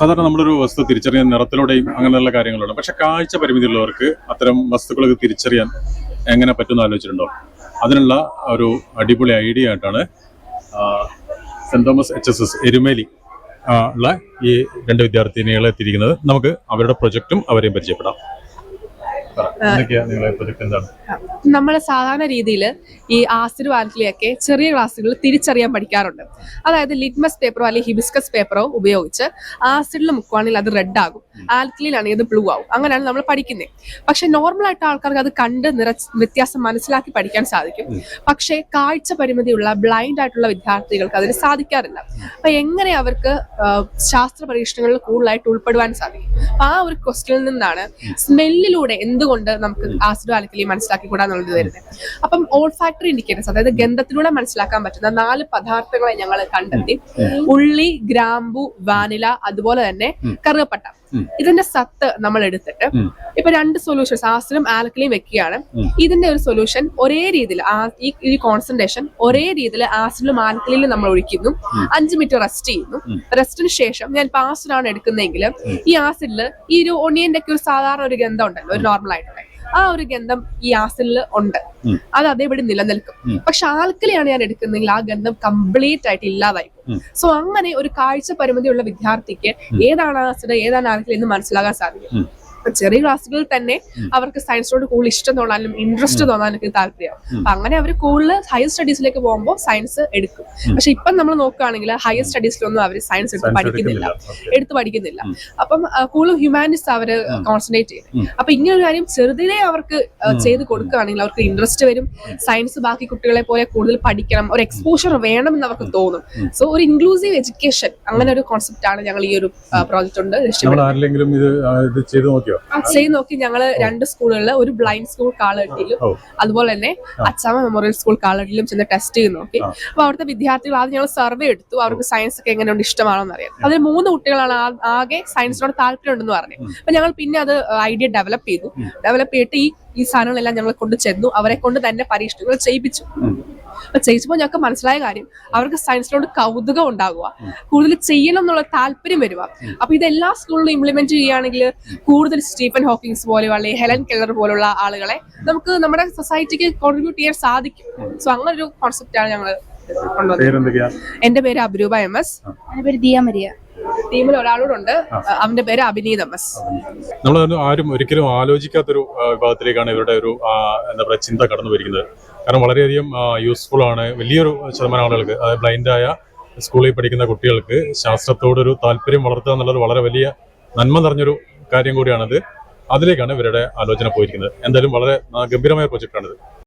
സാധാരണ നമ്മളൊരു വസ്തു തിരിച്ചറിയാൻ നിറത്തിലൂടെയും അങ്ങനെയുള്ള കാര്യങ്ങളുണ്ട്. പക്ഷെ കാഴ്ച പരിമിതിയുള്ളവർക്ക് അത്തരം വസ്തുക്കളൊക്കെ തിരിച്ചറിയാൻ എങ്ങനെ പറ്റുമെന്ന് ആലോചിച്ചിട്ടുണ്ടോ? അതിനുള്ള ഒരു അടിപൊളി ഐഡിയ ആയിട്ടാണ് saint Thomas H S S Erumeli ഉള്ള ഈ രണ്ട് വിദ്യാർത്ഥിനികളെ എത്തിയിരിക്കുന്നത്. നമുക്ക് അവരുടെ പ്രൊജക്റ്റും അവരെയും പരിചയപ്പെടാം. നമ്മൾ സാധാരണ രീതിയിൽ ഈ ആസിഡ് വാലറ്റിലെയൊക്കെ ചെറിയ ക്ലാസ്സുകൾ തിരിച്ചറിയാൻ പഠിക്കാറുണ്ട്. അതായത് ലിറ്റ്മസ് പേപ്പറോ അല്ലെങ്കിൽ ഹിബിസ്കസ് പേപ്പറോ ഉപയോഗിച്ച് ആസിഡിൽ മുക്കുവാണെങ്കിൽ അത് റെഡ് ആകും. ആൽക്കലിയിലാണെങ്കിൽ അത് ബ്ലൂ ആകും. അങ്ങനെയാണ് നമ്മൾ പഠിക്കുന്നത് പക്ഷെ നോർമൽ ആയിട്ട് ആൾക്കാർക്ക് അത് കണ്ട് നിറ വ്യത്യാസം മനസ്സിലാക്കി പഠിക്കാൻ സാധിക്കും. പക്ഷേ കാഴ്ച പരിമിതിയുള്ള ബ്ലൈൻഡ് ആയിട്ടുള്ള വിദ്യാർത്ഥികൾക്ക് അതിന് സാധിക്കാറില്ല. അപ്പൊ എങ്ങനെ അവർക്ക് ശാസ്ത്ര പരീക്ഷണങ്ങളിൽ കൂടുതലായിട്ട് ഉൾപ്പെടുവാൻ സാധിക്കും? അപ്പൊ ആ ഒരു ക്വസ്റ്റ്യനിൽ നിന്നാണ് സ്മെല്ലിലൂടെ എന്തുകൊണ്ട് നമുക്ക് ആസിഡ് ആൽക്കലി മനസ്സിലാക്കിക്കൂടാന്നുള്ളത് വരുന്നത്. അപ്പം ഓൾ ഫാക്ടറി ഇൻഡിക്കേറ്റേഴ്സ് അതായത് ഗന്ധത്തിലൂടെ മനസ്സിലാക്കാൻ പറ്റുന്ന നാല് പദാർത്ഥങ്ങളെ ഞങ്ങൾ കണ്ടെത്തി. ഉള്ളി ഗ്രാമ്പു വാനില അതുപോലെ തന്നെ കറുകപ്പട്ട. ഇതിന്റെ സത്ത് നമ്മൾ എടുത്തിട്ട് ഇപ്പൊ രണ്ട് സൊല്യൂഷൻസ് ആസിഡും ആൽക്കലിയും വെക്കുകയാണ്. ഇതിന്റെ ഒരു സൊല്യൂഷൻ ഒരേ രീതിയിൽ ഈ ഈ കോൺസെൻട്രേഷൻ ഒരേ രീതിയിൽ ആസിഡിലും ആൽക്കലിയിലും നമ്മൾ ഒഴിക്കുന്നു. അഞ്ച് മിനിറ്റ് റെസ്റ്റ് ചെയ്യുന്നു. റെസ്റ്റിന് ശേഷം ഞാൻ ഇപ്പൊ ആസിഡാണ് എടുക്കുന്നതെങ്കിൽ ഈ ആസിഡിൽ ഈ ഒരു ഒണിയന്റെ ഒക്കെ ഒരു സാധാരണ ഒരു ഗന്ധം ഉണ്ടല്ലോ ഒരു നോർമൽ ആയിട്ടുള്ള. ആ ഒരു ഗന്ധം ഈ ആസിഡിൽ ഉണ്ട്. അത് അതേപടി നിലനിൽക്കും. പക്ഷെ ആൽക്കലിയാണ് ഞാൻ എടുക്കുന്നതെങ്കിൽ ആ ഗന്ധം കംപ്ലീറ്റ് ആയിട്ട് ഇല്ലാതായി. സോ അങ്ങനെ ഒരു കാഴ്ച പരിമിതിയുള്ള വിദ്യാർത്ഥിക്ക് ഏതാണ് ആസിഡ് ഏതാണ് ആൽക്കലി എന്ന് മനസ്സിലാകാൻ സാധിക്കും. ചെറിയ ക്ലാസ്സുകളിൽ തന്നെ അവർക്ക് സയൻസിനോട് കൂടുതൽ ഇഷ്ടം തോന്നാനും ഇൻട്രസ്റ്റ് തോന്നാനും ഒക്കെ താല്പര്യം. അപ്പൊ അങ്ങനെ അവർ കൂടുതൽ ഹയർ സ്റ്റഡീസിലേക്ക് പോകുമ്പോൾ സയൻസ് എടുക്കും. പക്ഷെ ഇപ്പം നമ്മൾ നോക്കുകയാണെങ്കിൽ ഹയർ സ്റ്റഡീസിലൊന്നും അവർ സയൻസ് എടുത്ത് പഠിക്കുന്നില്ല. എടുത്ത് പഠിക്കുന്നില്ല. അപ്പം കൂടുതൽ ഹ്യൂമാനിറ്റീസ് അവർ കോൺസെൻട്രേറ്റ് ചെയ്യും ചെയ്യുന്നത് അപ്പൊ ഇങ്ങനെ ഒരു കാര്യം ചെറുതിലേ അവർക്ക് ചെയ്ത് കൊടുക്കുകയാണെങ്കിൽ അവർക്ക് ഇൻട്രസ്റ്റ് വരും. സയൻസ് ബാക്കി കുട്ടികളെ പോലെ കൂടുതൽ പഠിക്കണം. ഒരു എക്സ്പോഷർ വേണം എന്ന് അവർക്ക് തോന്നും. സോ ഒരു ഇൻക്ലൂസീവ് എഡ്യൂക്കേഷൻ അങ്ങനെ ഒരു കോൺസെപ്റ്റ് ആണ് ഞങ്ങൾ ഈ ഒരു പ്രോജക്റ്റ് ഉണ്ട്. ആരെങ്കിലും ഇത് ചെയ്തു നോക്കിയോ ചെയ്ത് നോക്കി ഞങ്ങൾ രണ്ട് സ്കൂളുകളിൽ ഒരു ബ്ലൈൻഡ് സ്കൂൾ കാളകെട്ടിയിലും അതുപോലെ തന്നെ അച്ചാമ മെമ്മോറിയൽ സ്കൂൾ കാളകെട്ടിലും ചെന്ന് ടെസ്റ്റ് ചെയ്ത് നോക്കി. അപ്പൊ അവിടുത്തെ വിദ്യാർത്ഥികൾ ആദ്യം ഞങ്ങൾ സർവേ എടുത്തു. അവർക്ക് സയൻസ് ഒക്കെ എങ്ങനെയുണ്ട് ഇഷ്ടമാണോന്ന് അറിയാം അതിൽ മൂന്ന് കുട്ടികളാണ് ആകെ സയൻസിനോട് താല്പര്യം ഉണ്ടെന്ന് പറഞ്ഞു അപ്പൊ ഞങ്ങൾ പിന്നെ അത് ഐഡിയ ഡെവലപ്പ് ചെയ്തു. ഡെവലപ്പ് ചെയ്തിട്ട് ഈ ഈ സാധനങ്ങളെല്ലാം ഞങ്ങൾ കൊണ്ട് ചെന്നു. അവരെ കൊണ്ട് തന്നെ പരീക്ഷണങ്ങൾ ചെയ്യിപ്പിച്ചു. അപ്പൊ ചെയ്യിച്ചപ്പോൾ ഞങ്ങൾക്ക് മനസ്സിലായ കാര്യം. അവർക്ക് സയൻസിനോട് കൗതുകം ഉണ്ടാകുക കൂടുതൽ ചെയ്യണം എന്നുള്ള താല്പര്യം വരിക. അപ്പൊ ഇത് എല്ലാ സ്കൂളിലും ഇംപ്ലിമെന്റ് ചെയ്യുകയാണെങ്കിൽ കൂടുതൽ സ്റ്റീഫൻ ഹോക്കിങ്സ് പോലെയുള്ള അല്ലെങ്കിൽ ഹെലൻ കെല്ലർ പോലുള്ള ആളുകളെ നമുക്ക് നമ്മുടെ സൊസൈറ്റിക്ക് കോൺട്രിബ്യൂട്ട് ചെയ്യാൻ സാധിക്കും. സോ അങ്ങനെ ഒരു കോൺസെപ്റ്റാണ് ഞങ്ങൾ കൊണ്ടുവന്നത്. പേരെന്തൊക്കെയാ? എന്റെ പേര് അഭിരൂപ എം എസ്. പേര് ദിയ മരിയ. ടീമിൽ ഒരാളോടുണ്ട്. അവന്റെ പേര് അഭിനീത് എം എസ്. നമ്മൾ ആരും ഒരിക്കലും ആലോചിക്കാത്തൊരു വിഭാഗത്തിലേക്കാണ് ഇവരുടെ ഒരു എന്താ പറയുക ചിന്ത കടന്നു വരിക്കുന്നത് കാരണം വളരെയധികം യൂസ്ഫുൾ ആണ്. വലിയൊരു ശതമാനം ആളുകൾക്ക് അതായത് ബ്ലൈൻഡായ സ്കൂളിൽ പഠിക്കുന്ന കുട്ടികൾക്ക് ശാസ്ത്രത്തോടൊരു താല്പര്യം വളർത്തുക എന്നുള്ളത് വളരെ വലിയ നന്മ നിറഞ്ഞൊരു കാര്യം കൂടിയാണത്. അതിലേക്കാണ് ഇവരുടെ ആലോചന പോയിരിക്കുന്നത്. എന്തായാലും വളരെ ഗംഭീരമായ പ്രൊജക്റ്റാണിത്